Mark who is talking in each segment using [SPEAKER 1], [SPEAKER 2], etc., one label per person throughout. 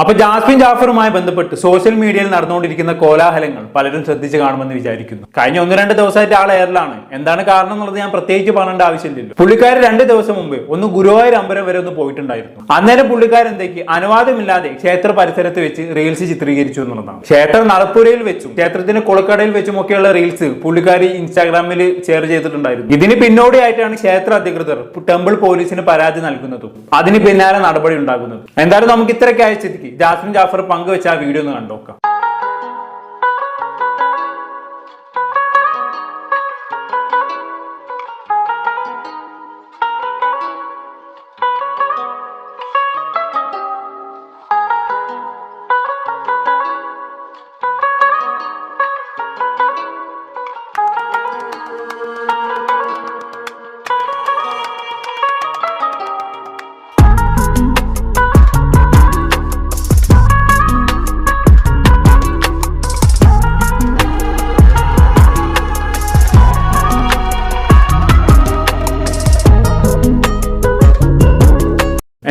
[SPEAKER 1] അപ്പൊ ജാസ്മിൻ ജാഫറുമായി ബന്ധപ്പെട്ട് സോഷ്യൽ മീഡിയയിൽ നടന്നുകൊണ്ടിരിക്കുന്ന കോലാഹലങ്ങൾ പലരും ശ്രദ്ധിച്ച് കാണുമെന്ന് വിചാരിക്കുന്നു. കഴിഞ്ഞ ഒന്ന് രണ്ട് ദിവസമായിട്ട് ആൾ എയറിലാണ്. എന്താണ് കാരണം എന്നുള്ളത് ഞാൻ പ്രത്യേകിച്ച് പറയേണ്ട ആവശ്യമില്ലല്ലോ. പുള്ളിക്കാരൻ രണ്ട് ദിവസം മുമ്പ് ഒന്ന് ഗുരുവായൂർ അമ്പലം വരെ ഒന്ന് പോയിട്ടുണ്ടായിരുന്നു. അന്നേരം പുള്ളിക്കാരൻ എന്തേക്ക്? അനുവാദമില്ലാതെ ക്ഷേത്ര പരിസരത്ത് വെച്ച് റീൽസ് ചിത്രീകരിച്ചു എന്നുള്ളതാണ്. ക്ഷേത്ര നടപ്പുരയിൽ വെച്ചും ക്ഷേത്രത്തിന്റെ കുളക്കടയിൽ വെച്ചും ഒക്കെയുള്ള റീൽസ് പുള്ളിക്കാരി ഇൻസ്റ്റാഗ്രാമിൽ ഷെയർ ചെയ്തിട്ടുണ്ടായിരുന്നു. ഇതിന് പിന്നോടിയായിട്ടാണ് ക്ഷേത്ര അധികൃതർ ടെമ്പിൾ പോലീസിന് പരാതി നൽകുന്നതും അതിന് പിന്നാലെ നടപടി ഉണ്ടാകുന്നതും. എന്തായാലും നമുക്ക് ഇത്രയൊക്കെ അയച്ചെത്തിക്ക് ജാസ്മിൻ ജാഫർ പങ്കുവെച്ച ആ വീഡിയോ ഒന്ന് കണ്ടോക്കാം.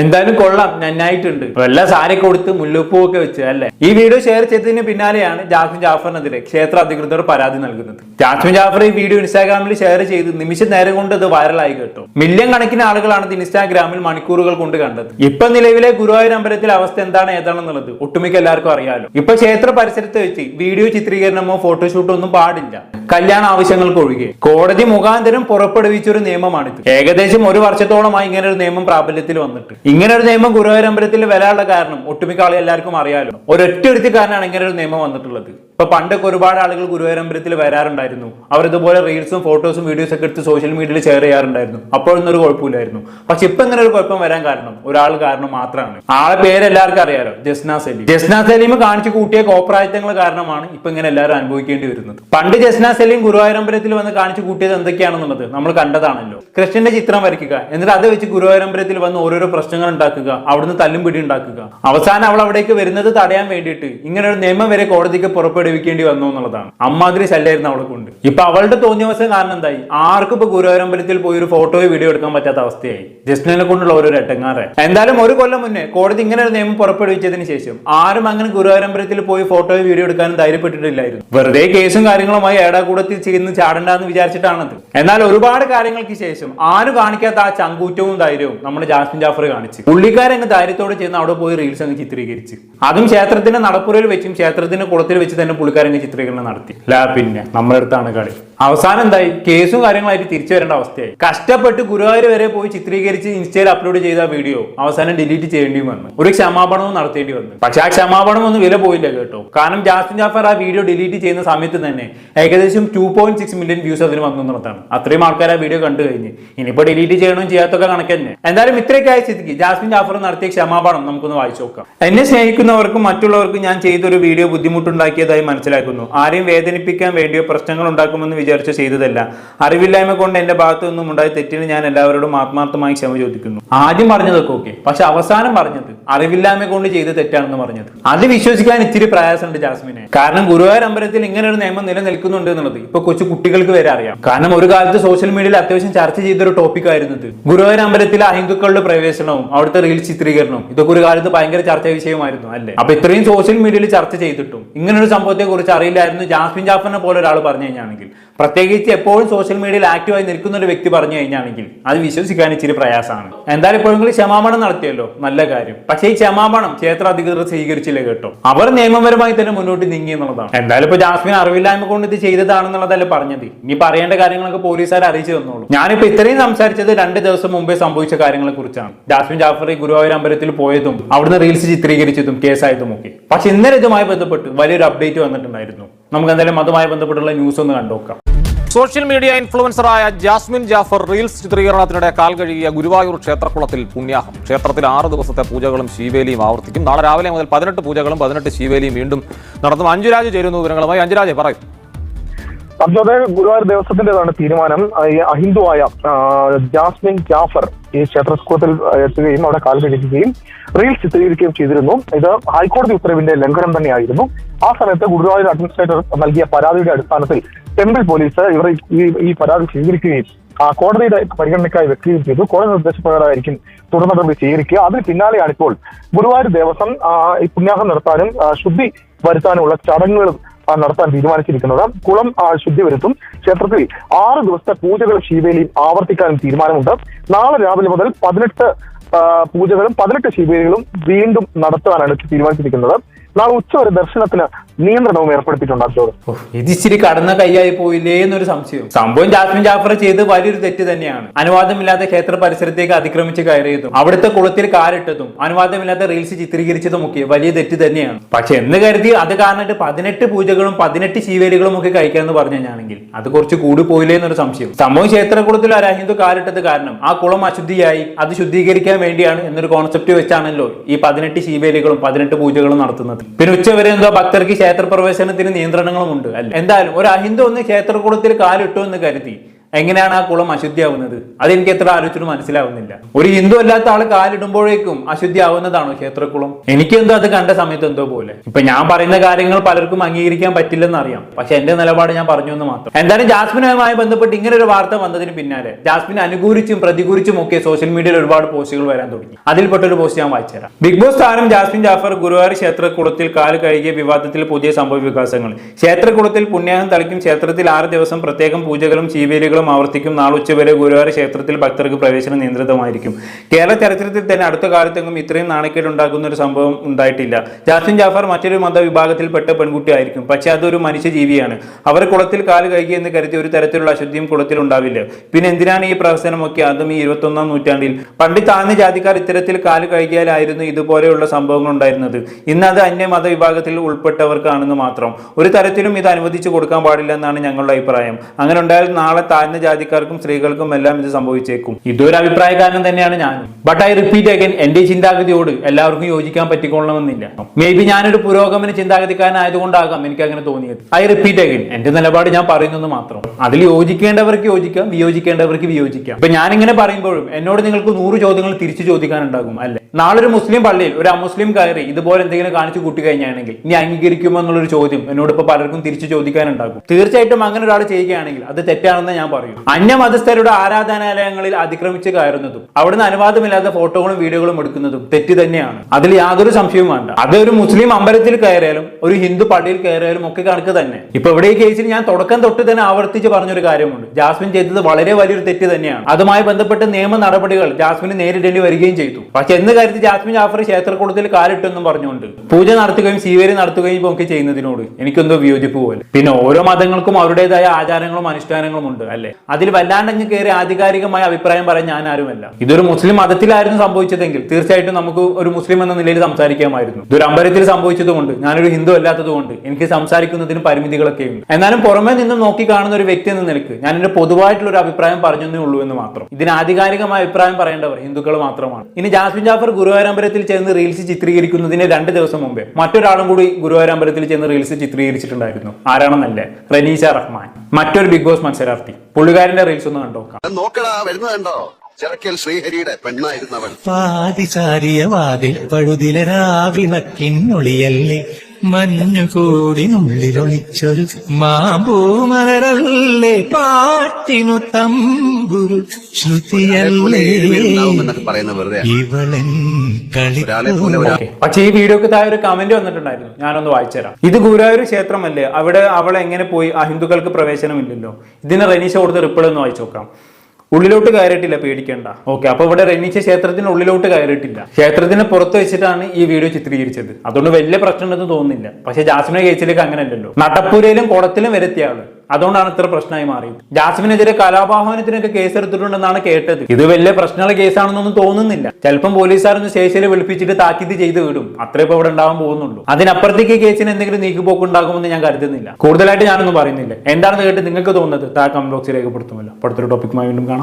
[SPEAKER 1] എന്തായാലും കൊള്ളാം നന്നായിട്ടുണ്ട്. വല്ല സാരി കൊടുത്ത് മുല്ലപ്പൂ ഒക്കെ വെച്ച് അല്ലേ? ഈ വീഡിയോ ഷെയർ ചെയ്തതിന് പിന്നാലെയാണ് ജാസ്മിൻ ജാഫറിനെതിരെ ക്ഷേത്ര അധികൃതർ പരാതി നൽകുന്നത്. ജാസ്മിൻ ജാഫർ ഈ വീഡിയോ ഇൻസ്റ്റാഗ്രാമിൽ ഷെയർ ചെയ്ത് നിമിഷ നേരം കൊണ്ട് ഇത് വൈറലായി കേട്ടോ. മില്യൺ കണക്കിന് ആളുകളാണ് ഇത് ഇൻസ്റ്റാഗ്രാമിൽ മണിക്കൂറുകൾ കൊണ്ട് കണ്ടത്. ഇപ്പൊ നിലവിലെ ഗുരുവായൂർ അമ്പലത്തിലെ അവസ്ഥ എന്താണ് ഏതാണെന്നുള്ളത് ഒട്ടുമിക്ക എല്ലാവർക്കും അറിയാലോ. ഇപ്പൊ ക്ഷേത്ര പരിസരത്ത് വെച്ച് വീഡിയോ ചിത്രീകരണമോ ഫോട്ടോഷൂട്ടോ ഒന്നും പാടില്ല. കല്യാണ ആവശ്യങ്ങൾക്ക് ഒഴികെ. കോടതി മുഖാന്തരം പുറപ്പെടുവിച്ച ഒരു നിയമമാണിത്. ഏകദേശം ഒരു വർഷത്തോളമായി ഇങ്ങനെ ഒരു നിയമം പ്രാബല്യത്തിൽ വന്നിട്ട്. ഇങ്ങനെ ഒരു നിയമം ഗുരുവായൂർ അമ്പലത്തിൽ വരാനുള്ള കാരണം ഒട്ടുമിക്ക ആളെ എല്ലാവർക്കും അറിയാമല്ലോ ഒരൊറ്റ ഒരുത്തി കാരണമാണ് ഇങ്ങനെ ഒരു നിയമം വന്നിട്ടുള്ളത്. ഇപ്പൊ പണ്ടൊക്കെ ഒരുപാട് ആളുകൾ ഗുരുവായൂരമ്പലത്തിൽ വരാറുണ്ടായിരുന്നു. അവർ ഇതുപോലെ റീൽസും ഫോട്ടോസും വീഡിയോസ് ഒക്കെ എടുത്ത് സോഷ്യൽ മീഡിയയിൽ ഷെയർ ചെയ്യാറുണ്ടായിരുന്നു. അപ്പോഴൊന്നും ഒരു കുഴപ്പമില്ലായിരുന്നു. പക്ഷെ ഇപ്പൊ ഇങ്ങനെ ഒരു കുഴപ്പം വരാൻ കാരണം ഒരാൾ കാരണം മാത്രമാണ്. ആളെ പേര് എല്ലാവർക്കും അറിയാലോ ജസ്ന സലീം. ജസ്ന സലീം കാണിച്ചു കൂട്ടിയ കോപ്രായത്തങ്ങൾ കാരണമാണ് ഇപ്പൊ ഇങ്ങനെ എല്ലാവരും അനുഭവിക്കേണ്ടി വരുന്നത്. പണ്ട് ജസ്ന സലീം ഗുരുവായൂരമ്പലത്തിൽ വന്ന് കാണിച്ചു കൂട്ടിയത് എന്തൊക്കെയാണെന്നുള്ളത് നമ്മൾ കണ്ടതാണല്ലോ. കൃഷ്ണന്റെ ചിത്രം വരയ്ക്കുക എന്നിട്ട് അത് വെച്ച് ഗുരുവായൂരമ്പലത്തിൽ വന്ന് ഓരോരോ പ്രശ്നങ്ങൾ ഉണ്ടാക്കുക അവിടുന്ന് തല്ലും പിടി ഉണ്ടാക്കുക. അവസാനം അവൾ അവിടേക്ക് വരുന്നത് തടയാൻ വേണ്ടിയിട്ട് ഇങ്ങനെ ഒരു നിയമം വരെ കോടതിക്ക് പുറപ്പെടുവിക്കേണ്ടി വന്നു എന്നുള്ളതാണ്. അമ്മാതിരി ശല്യായിരുന്നു അവൾക്ക് ഉണ്ട് ഇപ്പൊ അവളുടെ തോന്നിയവസം കാരണം എന്തായി? ആർക്കും ഇപ്പൊ ഗുരുവരമ്പലത്തിൽ പോയി ഒരു ഫോട്ടോയോ വീഡിയോ എടുക്കാൻ പറ്റാത്ത അവസ്ഥയായി. ജസ്റ്റിനെ കൊണ്ടുള്ള ഓരോ രട്ടങ്ങാറെ എന്തായാലും ഒരു കൊല്ലം മുന്നേ കോടതി ഇങ്ങനെ ഒരു നിയമം പുറപ്പെടുവിച്ചതിന് ശേഷം ആരും അങ്ങനെ ഗുരുവരമ്പലത്തിൽ പോയി ഫോട്ടോയോ വീഡിയോ എടുക്കാനും ധൈര്യപ്പെട്ടിട്ടില്ലായിരുന്നു. വെറുതെ കേസും കാര്യങ്ങളുമായി ഏടാകൂടത്തിൽ ചെയ്യുന്ന ചാടണ്ടെന്ന് വിചാരിച്ചിട്ടാണത്. എന്നാൽ ഒരുപാട് കാര്യങ്ങൾക്ക് ശേഷം ആരും കാണിക്കാത്ത ആ ചങ്കൂറ്റവും ധൈര്യവും നമ്മുടെ ജാസ്മിൻ ജാഫർ കാണിച്ചു. പുള്ളിക്കാരങ്ങ് ധൈര്യത്തോടെ ചെന്ന് അവിടെ പോയി റീൽസ് അങ്ങ് ചിത്രീകരിച്ചു. അതും ക്ഷേത്രത്തിന്റെ നടപ്പുരയിൽ വെച്ചും ക്ഷേത്രത്തിന്റെ കുളത്തിൽ വെച്ച് തന്നെ പുള്ളിക്കാരങ്ങ് ചിത്രീകരണം നടത്തി. ലാ പിന്നെ നമ്മുടെ അടുത്താണ് കളി. അവസാനം എന്തായി? കേസും കാര്യങ്ങളായിട്ട് തിരിച്ചു വരേണ്ട അവസ്ഥയായി. കഷ്ടപ്പെട്ട് ഗുരുവായൂർ വരെ പോയി ചിത്രീകരിച്ച് ഇൻസ്റ്റയിൽ അപ്ലോഡ് ചെയ്ത വീഡിയോ അവസാനം ഡിലീറ്റ് ചെയ്യേണ്ടി വന്നു. ഒരു ക്ഷമാപണവും നടത്തേണ്ടി വന്നു. പക്ഷെ ആ ക്ഷമാപണം ഒന്നും വില പോയില്ല കേട്ടോ. കാരണം ജാസ്മിൻ ജാഫർ ആ വീഡിയോ ഡിലീറ്റ് ചെയ്യുന്ന സമയത്ത് തന്നെ ഏകദേശം two point six million views അതിന് വന്നു എന്നുള്ളതാണ്. അത്രയും ആൾക്കാർ ആ വീഡിയോ കണ്ടു കഴിഞ്ഞ്. ഇനിയിപ്പോ ഡിലീറ്റ് ചെയ്യണമെന്ന് ചെയ്യാത്തൊക്കെ കണക്ക് തന്നെ എന്തായാലും ഇത്രയൊക്കെ ആയ സ്ഥിതിക്ക് ജാസ്മിൻ ജാഫർ നടത്തിയ ക്ഷമാപണം നമുക്കൊന്ന് വായിച്ചു നോക്കാം. എന്നെ സ്നേഹിക്കുന്നവർക്കും മറ്റുള്ളവർക്കും ഞാൻ ചെയ്തൊരു വീഡിയോ ബുദ്ധിമുട്ടുണ്ടാക്കിയതായി മനസ്സിലാക്കുന്നു. ആരെയും വേദനിപ്പിക്കാൻ വേണ്ടിയോ പ്രശ്നങ്ങൾ ഉണ്ടാക്കുമെന്ന് വിചാരിച്ച് ചെയ്തതല്ല. അറിവില്ലായ്മ കൊണ്ട് എന്റെ ഭാഗത്തുനിന്നും ഉണ്ടായ തെറ്റിന് ഞാൻ എല്ലാവരോടും ആത്മാർത്ഥമായി ക്ഷമ ചോദിക്കുന്നു. ആദ്യം പറഞ്ഞതൊക്കെ ഓക്കെ. പക്ഷെ അവസാനം പറഞ്ഞത് അറിവില്ലായ്മ കൊണ്ട് ചെയ്ത തെറ്റാണെന്ന് പറഞ്ഞത്. അത് വിശ്വസിക്കാൻ ഇത്തിരി പ്രയാസമുണ്ട് ജാസ്മിനെ. കാരണം ഗുരുവായൂർ അമ്പലത്തിൽ ഇങ്ങനെ ഒരു നിയമം നിലനിൽക്കുന്നുണ്ട് എന്നുള്ളത് ഇപ്പൊ കൊച്ചു കുട്ടികൾക്ക് വരെ അറിയാം. കാരണം ഒരു കാലത്ത് സോഷ്യൽ മീഡിയയിൽ അത്യാവശ്യം ചർച്ച ചെയ്തൊരു ടോപ്പിക് ആയിരുന്നത് ഗുരുവായൂർ അമ്പലത്തിലെ അഹിന്ദുക്കളുടെ പ്രവേശനവും അവിടുത്തെ റീൽ ചിത്രീകരണവും ഇതൊക്കെ ഒരു കാലത്ത് ഭയങ്കര ചർച്ചാ വിഷയമായിരുന്നു അല്ലേ? അപ്പൊ ഇത്രയും സോഷ്യൽ മീഡിയയിൽ ചർച്ച ചെയ്തിട്ടും ഇങ്ങനൊരു സംഭവത്തെ കുറിച്ച് അറിയില്ലായിരുന്നു ജാസ്മിൻ ജാഫറിനെ പോലെ ഒരാൾ പറഞ്ഞു കഴിഞ്ഞാണെങ്കിൽ. പ്രത്യേകിച്ച് എപ്പോഴും സോഷ്യൽ മീഡിയയിൽ ആക്റ്റീവായി നിൽക്കുന്ന ഒരു വ്യക്തി പറഞ്ഞു കഴിഞ്ഞാണെങ്കിൽ അത് വിശ്വസിക്കാൻ ഇച്ചിരി പ്രയാസമാണ്. എന്തായാലും ഇപ്പോഴെങ്കിലും ക്ഷമാപണം നടത്തിയല്ലോ? നല്ല കാര്യം. പക്ഷേ ഈ ക്ഷമാപണം ക്ഷേത്ര അധികൃതർ സ്വീകരിച്ചില്ല കേട്ടോ? അവർ നിയമപരമായി തന്നെ മുന്നോട്ട് നീങ്ങി എന്നുള്ളതാണ്. എന്തായാലും ഇപ്പൊ ജാസ്മിൻ അറിവില്ലായ്മ കൊണ്ട് ഇത് ചെയ്തതാണെന്നുള്ളതല്ല പറഞ്ഞത്. ഇനി പറയേണ്ട കാര്യങ്ങളൊക്കെ പോലീസുകാർ അറിയിച്ചു തന്നോളൂ. ഞാനിപ്പോ ഇത്രയും സംസാരിച്ചത് രണ്ട് ദിവസം മുമ്പേ സംഭവിച്ച കാര്യങ്ങളെ കുറിച്ചാണ് ജാസ്മിൻ ജാഫർ ഗുരുവായൂർ അമ്പലത്തിൽ പോയതും അവിടുന്ന് റീൽസ് ചിത്രീകരിച്ചതും കേസായതും ഒക്കെ. പക്ഷെ ഇന്നലെ ഇതുമായി ബന്ധപ്പെട്ട് വലിയൊരു അപ്ഡേറ്റ് വന്നിട്ടുണ്ടായിരുന്നു. നമുക്ക് എന്തായാലും അതുമായി ബന്ധപ്പെട്ടുള്ള ന്യൂസ് ഒന്ന് കണ്ടുനോക്കാം
[SPEAKER 2] സോഷ്യൽ മീഡിയ ഇൻഫ്ലുവൻസറായ ജാസ്മിൻ ജാഫർ റീൽസ് ചിത്രീകരണത്തിനിടെ കാൽ കഴുകിയ ഗുരുവായൂർ ക്ഷേത്രക്കുളത്തിൽ പുണ്യാഹം. ക്ഷേത്രത്തിൽ ആറ് ദിവസത്തെ പൂജകളും ശീവേലിയും ആവർത്തിക്കും. നാളെ രാവിലെ മുതൽ പതിനെട്ട് പൂജകളും പതിനെട്ട് ശീവേലിയും വീണ്ടും നടത്തും. അഞ്ജുരാജ് ചേരുന്ന വിവരങ്ങളുമായി. അഞ്ജുരാജ് പറയും.
[SPEAKER 3] അബ്ജോദെ ഗുരുവായൂർ ദേവസ്വത്തിന്റേതാണ് തീരുമാനം. അഹിന്ദുവായ ജാസ്മിൻ ജാഫർ ഈ ക്ഷേത്രസ്കൂളത്തിൽ എത്തുകയും അവിടെ കാൽ കഴിക്കുകയും റീൽ ചിത്രീകരിക്കുകയും ചെയ്തിരുന്നു. ഇത് ഹൈക്കോടതി ഉത്തരവിന്റെ ലംഘനം തന്നെയായിരുന്നു. ആ സമയത്ത് ഗുരുവായൂർ അഡ്മിനിസ്ട്രേറ്റർ നൽകിയ പരാതിയുടെ അടിസ്ഥാനത്തിൽ ടെമ്പിൾ പോലീസ് ഇവർ ഈ പരാതി സ്വീകരിക്കുകയും ആ, കോടതിയുടെ പരിഗണനയ്ക്കായി വെക്കുകയും ചെയ്തു. കോടതി നിർദ്ദേശപ്രകാരമായിരിക്കും തുടർ നടപടി സ്വീകരിക്കുക. അതിന് പിന്നാലെയാണ് ഇപ്പോൾ ഗുരുവായൂർ ദേവസ്വം ഈ പുണ്യാഹം നടത്താനും ശുദ്ധി വരുത്താനുമുള്ള ചടങ്ങുകൾ ആ, നടത്താൻ തീരുമാനിച്ചിരിക്കുന്നത്. കുളം ശുദ്ധി വരുത്തും ക്ഷേത്രത്തിൽ ആറ് ദിവസത്തെ പൂജകളും ശിവേലിയും ആവർത്തിക്കാനും തീരുമാനമുണ്ട്. നാളെ രാവിലെ മുതൽ പതിനെട്ട് പൂജകളും പതിനെട്ട് ശിവേലികളും വീണ്ടും നടത്താനാണ് തീരുമാനിച്ചിരിക്കുന്നത്. നാളെ ഉച്ച വരെ ദർശനത്തിന് നിയന്ത്രണവും ഏർപ്പെടുത്തിയിട്ടുണ്ട്
[SPEAKER 1] ഇതിച്ചിരി കടന്ന കൈയായി പോയില്ലേ എന്നൊരു സംശയം. സംഭവം ജാസ്മിൻ ജാഫർ ചെയ്ത് വലിയൊരു തെറ്റ് തന്നെയാണ്. അനുവാദമില്ലാത്ത ക്ഷേത്ര പരിസരത്തേക്ക് അതിക്രമിച്ച് കയറിയതും അവിടുത്തെ കുളത്തിൽ കാലിട്ടതും അനുവാദമില്ലാത്ത റീൽസ് ചിത്രീകരിച്ചതും ഒക്കെ വലിയ തെറ്റ് തന്നെയാണ്. പക്ഷെ എന്ന് കരുതി അത് കാരണമായിട്ട് പതിനെട്ട് പൂജകളും പതിനെട്ട് ശീവേലികളും ഒക്കെ കഴിക്കാമെന്ന് പറഞ്ഞു കഴിഞ്ഞാണെങ്കിൽ അത് കുറച്ച് കൂടി പോയില്ലേ എന്നൊരു സംശയം. സംഭവം ക്ഷേത്രകുളത്തിൽ ഒരു അഹിന്ദു കാലിട്ടത് കാരണം ആ കുളം അശുദ്ധിയായി അത് ശുദ്ധീകരിക്കാൻ വേണ്ടിയാണ് എന്നൊരു കോൺസെപ്റ്റ് വെച്ചാണല്ലോ ഈ പതിനെട്ട് ശീവേലികളും പതിനെട്ട് പൂജകളും നടത്തുന്നത്. പിന്നെ ഉച്ചവരെ എന്തോ ഭക്തർക്ക് ക്ഷേത്ര പ്രവേശനത്തിന് നിയന്ത്രണങ്ങളും ഉണ്ട് അല്ല? എന്തായാലും ഒരു അഹിന്ദു ഒന്ന് ക്ഷേത്രകൂടത്തിൽ കാലിട്ടു എന്ന് കരുതി. എങ്ങനെയാണ് ആ കുളം അശുദ്ധിയാവുന്നത്? അതെനിക്ക് എത്ര ആലോചിച്ചിട്ട് മനസ്സിലാവുന്നില്ല. ഒരു ഹിന്ദു അല്ലാത്ത ആൾ കാലിടുമ്പോഴേക്കും അശുദ്ധി ആവുന്നതാണോ ക്ഷേത്രക്കുളം എനിക്കെന്തോ അത് കണ്ട സമയത്ത് എന്തോ പോലെ. ഇപ്പൊ ഞാൻ പറയുന്ന കാര്യങ്ങൾ പലർക്കും അംഗീകരിക്കാൻ പറ്റില്ലെന്ന് അറിയാം പക്ഷെ എന്റെ നിലപാട് ഞാൻ പറഞ്ഞു എന്ന് മാത്രം. എന്തായാലും ജാസ്മിനുമായി ബന്ധപ്പെട്ട് ഇങ്ങനെ ഒരു വാർത്ത വന്നതിന് പിന്നാലെ ജാസ്മിൻ അനുകൂലിച്ചും പ്രതികൂലിച്ചും ഒക്കെ സോഷ്യൽ മീഡിയയിൽ ഒരുപാട് പോസ്റ്റുകൾ വരാൻ തുടങ്ങി. അതിൽപ്പെട്ട ഒരു പോസ്റ്റ് ഞാൻ വായിച്ചുതരാം ബിഗ് ബോസ് താരം ജാസ്മിൻ ജാഫർ ഗുരുവായൂർ ക്ഷേത്രക്കുളത്തിൽ കാൽ കഴുകിയ വിവാദത്തിൽ പുതിയ സംഭവ വികാസങ്ങൾ. ക്ഷേത്രക്കുളത്തിൽ പുണ്യാഹം തളിക്കും ക്ഷേത്രത്തിൽ ആറ് ദിവസം പ്രത്യേകം പൂജകളും ചീവേലികളും ആവർത്തിക്കും. നാളെ ഉച്ചവരെ ഗുരുവായൂർ ക്ഷേത്രത്തിൽ ഭക്തർക്ക് പ്രവേശനം നിയന്ത്രിതമായിരിക്കും. കേരള ചരിത്രത്തിൽ തന്നെ അടുത്ത കാലത്തെങ്ങും ഇത്രയും നാണക്കേട് ഉണ്ടാക്കുന്ന ഒരു സംഭവം ഉണ്ടായിട്ടില്ല. ജാസിൻ ജാഫർ മറ്റൊരു മതവിഭാഗത്തിൽപ്പെട്ട പെൺകുട്ടിയായിരിക്കും. പക്ഷേ അതൊരു മനുഷ്യജീവിയാണ്. അവർ കുളത്തിൽ കാൽ കഴുകി എന്ന് കരുതി ഒരു തരത്തിലുള്ള അശുദ്ധിയും കുളത്തിൽ ഉണ്ടാവില്ല. പിന്നെ എന്തിനാണ് ഈ പ്രവർത്തനമൊക്കെ അതും ഈ ഇരുപത്തൊന്നാം നൂറ്റാണ്ടിൽ? പണ്ട് താഴ്ന്ന ജാതിക്കാർ ഇത്തരത്തിൽ കാൽ കഴുകിയാലായിരുന്നു ഇതുപോലെയുള്ള സംഭവങ്ങൾ ഉണ്ടായിരുന്നത്. ഇന്ന് അത് അന്യ മതവിഭാഗത്തിൽ ഉൾപ്പെട്ടവർക്കാണെന്ന് മാത്രം. ഒരു തരത്തിലും ഇത് അനുവദിച്ചു കൊടുക്കാൻ പാടില്ല എന്നാണ് ഞങ്ങളുടെ അഭിപ്രായം. അങ്ങനെ ഉണ്ടായാൽ നാളെ താഴ്ന്ന ജാതിക്കാർക്കും സ്ത്രീകൾക്കും എല്ലാം ഇത് സംഭവിച്ചേക്കും. ഇതൊരു അഭിപ്രായക്കാരൻ തന്നെയാണ് ഞാൻ ബട്ട് ഐ റിപ്പീറ്റ് അഗൈൻ എന്റെ ചിന്താഗതിയോട് എല്ലാവർക്കും യോജിക്കാൻ പറ്റിക്കൊള്ളണമെന്നില്ല. മേ ബി ഞാനൊരു പുരോഗമന ചിന്താഗതിക്കാരനായതുകൊണ്ടാകാം എനിക്ക് അങ്ങനെ തോന്നിയത്. ഐ റിപ്പീറ്റ് അഗൈൻ എന്റെ നിലപാട് ഞാൻ പറയുന്നത് മാത്രം. അതിൽ യോജിക്കേണ്ടവർക്ക് യോജിക്കാം വിയോജിക്കേണ്ടവർക്ക് വിയോജിക്കാം. ഇപ്പൊ ഞാൻ ഇങ്ങനെ പറയുമ്പോഴും എന്നോട് നിങ്ങൾക്ക് നൂറ് ചോദ്യങ്ങൾ തിരിച്ചു ചോദിക്കാനുണ്ടാകും അല്ലെ? നാളെ ഒരു മുസ്ലിം പള്ളിയിൽ ഒരു അമുസ്ലിം കയറി ഇതുപോലെ എന്തെങ്കിലും കാണിച്ചു കൂട്ടി കഴിഞ്ഞാണെങ്കിൽ ഇനി അംഗീകരിക്കുമോ എന്നുള്ളൊരു ചോദ്യം എന്നോട് ഇപ്പൊ പലർക്കും തിരിച്ചു ചോദിക്കാനുണ്ടാകും. തീർച്ചയായിട്ടും അങ്ങനെ ഒരാൾ ചെയ്യുകയാണെങ്കിൽ അത് തെറ്റാണെന്ന് ഞാൻ പറയും. അന്യ മതസ്ഥരുടെ ആരാധനാലയങ്ങളിൽ അതിക്രമിച്ച് കയറുന്നതും അവിടുന്ന് അനുവാദമില്ലാത്ത ഫോട്ടോകളും വീഡിയോകളും എടുക്കുന്നതും തെറ്റ് തന്നെയാണ്. അതിൽ യാതൊരു സംശയവും വേണ്ട. അത് ഒരു മുസ്ലിം അമ്പലത്തിൽ കയറിയാലും ഒരു ഹിന്ദു പള്ളിയിൽ കയറിയാലും ഒക്കെ കണക്ക് തന്നെ. ഇപ്പൊ ഇവിടെ ഈ കേസിൽ ഞാൻ തുടക്കം തൊട്ട് തന്നെ ആവർത്തിച്ച് പറഞ്ഞൊരു കാര്യമുണ്ട്. ജാസ്മിൻ ചെയ്തത് വളരെ വലിയൊരു തെറ്റ് തന്നെയാണ്. അതുമായി ബന്ധപ്പെട്ട നിയമ നടപടികൾ ജാസ്മിന് നേരിടേണ്ടി വരികയും ചെയ്തു. പക്ഷെ എന്ന് കരുതി ജാസ്മിൻ ജാഫർ ക്ഷേത്രക്കുളത്തിൽ കാലിട്ടെന്നും പറഞ്ഞുകൊണ്ട്. പൂജ നടത്തുകയും സീവേരി നടത്തുകയും ഒക്കെ ചെയ്യുന്നതിനോട് എനിക്കെന്തോ വിയോജിപ്പ് പോലെ. പിന്നെ ഓരോ മതങ്ങൾക്കും അവരുടേതായ ആചാരങ്ങളും അനുഷ്ഠാനങ്ങളും ഉണ്ട് അല്ലെ? അതിൽ വല്ലാണ്ടങ്ങ് കയറി ആധികാരികമായ അഭിപ്രായം പറയാൻ ഞാൻ ആരുമല്ല ഇതൊരു മുസ്ലിം മതത്തിലായിരുന്നു സംഭവിച്ചതെങ്കിൽ തീർച്ചയായിട്ടും നമുക്ക് ഒരു മുസ്ലിം എന്ന നിലയിൽ സംസാരിക്കാമായിരുന്നു. ഇതൊരു അമ്പലത്തിൽ സംഭവിച്ചതുകൊണ്ട് ഞാനൊരു ഹിന്ദു അല്ലാത്തതുകൊണ്ട് എനിക്ക് സംസാരിക്കുന്നതിന് പരിമിതികളൊക്കെ ഉണ്ട് എന്നാലും പുറമെ നിന്നും നോക്കി കാണുന്ന ഒരു വ്യക്തി എന്ന നിലയ്ക്ക് ഞാൻ എന്റെ പൊതുവായിട്ടുള്ള ഒരു അഭിപ്രായം പറഞ്ഞേ ഉള്ളൂ എന്ന് മാത്രം. ഇതിന് ആധികാരികമായ അഭിപ്രായം പറയേണ്ടവർ ഹിന്ദുക്കൾ മാത്രമാണ്. ഇനി ജാസ്മിൻ ജാഫർ ഗുരുവായൂരമ്പലത്തിൽ ചെന്ന് റീൽസ് ചിത്രീകരിക്കുന്നതിന് രണ്ട് ദിവസം മുമ്പേ മറ്റൊരാളും കൂടി ഗുരുവായൂരമ്പലത്തിൽ ചെന്ന് റീൽസ് ചിത്രീകരിച്ചിട്ടുണ്ടായിരുന്നു. ആരാണെന്നല്ലേ? റനീഷ റഹ്മാൻ. മറ്റൊരു ബിഗ് ബോസ് മത്സരാർത്ഥി. പുള്ളിക്കാരന്റെ റീൽസ് ഒന്ന് കണ്ടോക്കാം
[SPEAKER 4] നോക്കടാ വരുന്നതുണ്ടോ ചിറക്കൽ ശ്രീഹരിയുടെ പെണ്ണായിരുന്നവൻ
[SPEAKER 5] വാതിൽ പഴുതിലെ മഞ്ഞുകൂടി നുള്ളിലൊളിച്ചൊരു മാമ്പൂമലരല്ലേ പാട്ടിനു തമ്പുരു ശ്രുതിയല്ലേ? ഇവളൻ
[SPEAKER 1] കളി പക്ഷേ ഈ വീഡിയോക്ക് താഴെ ഒരു കമന്റ് വന്നിട്ടുണ്ടായിരുന്നു. ഞാനൊന്ന് വായിച്ചുതരാം ഇത് ഗുരുവായൂർ ക്ഷേത്രമല്ലേ? അവിടെ അവൾ എങ്ങനെ പോയി? ആ അഹിന്ദുക്കൾക്ക് പ്രവേശനമില്ലല്ലോ. ഇതിന് റനീഷ കൊടുത്ത റിപ്പിൾ ഒന്ന് വായിച്ചു നോക്കാം. ഉള്ളിലോട്ട് കയറിയിട്ടില്ല പേടിക്കേണ്ട. ഓക്കെ അപ്പൊ ഇവിടെ റനീഷ ക്ഷേത്രത്തിന് ഉള്ളിലോട്ട് കയറിയിട്ടില്ല. ക്ഷേത്രത്തിന് പുറത്ത് വെച്ചിട്ടാണ് ഈ വീഡിയോ ചിത്രീകരിച്ചത്. അതുകൊണ്ട് വലിയ പ്രശ്നമുണ്ടെന്ന് തോന്നുന്നില്ല. പക്ഷെ ജാസ്മിന കേസിലേക്ക് അങ്ങനെ അല്ലല്ലോ നടപ്പൂരയിലും കുളത്തിലും വരെത്തിയ ആൾ. അതുകൊണ്ടാണ് ഇത്ര പ്രശ്നമായി മാറിയത്. ജാസ്മിനെതിരെ കലാപാഹനത്തിനൊക്കെ കേസ് എടുത്തിട്ടുണ്ടെന്നാണ് കേട്ടത്. ഇത് വലിയ പ്രശ്നമുള്ള കേസാണെന്നൊന്നും തോന്നുന്നില്ല. ചിലപ്പം പോലീസുകാരൊന്ന് സ്റ്റേഷനിൽ വിളിപ്പിച്ചിട്ട് താക്കീത് ചെയ്ത് വിടും. അത്രേ ഇപ്പൊ ഇവിടെ ഉണ്ടാവാൻ പോകുന്നുള്ളൂ. അതിനപ്പുറത്തേക്ക് കേസിന് എന്തെങ്കിലും നീക്കുപോക്ക് ഉണ്ടാകുമെന്ന് ഞാൻ കരുതുന്നില്ല. കൂടുതലായിട്ട് ഞാനൊന്നും പറയുന്നില്ല. എന്താണെന്ന് കേട്ട് നിങ്ങൾക്ക് തോന്നുന്നത് താ കമന്റ് ബോക്സിൽ രേഖപ്പെടുത്തുമല്ലോ. അടുത്തൊരു ടോപ്പിക്കുമായി വീണ്ടും കാണാം.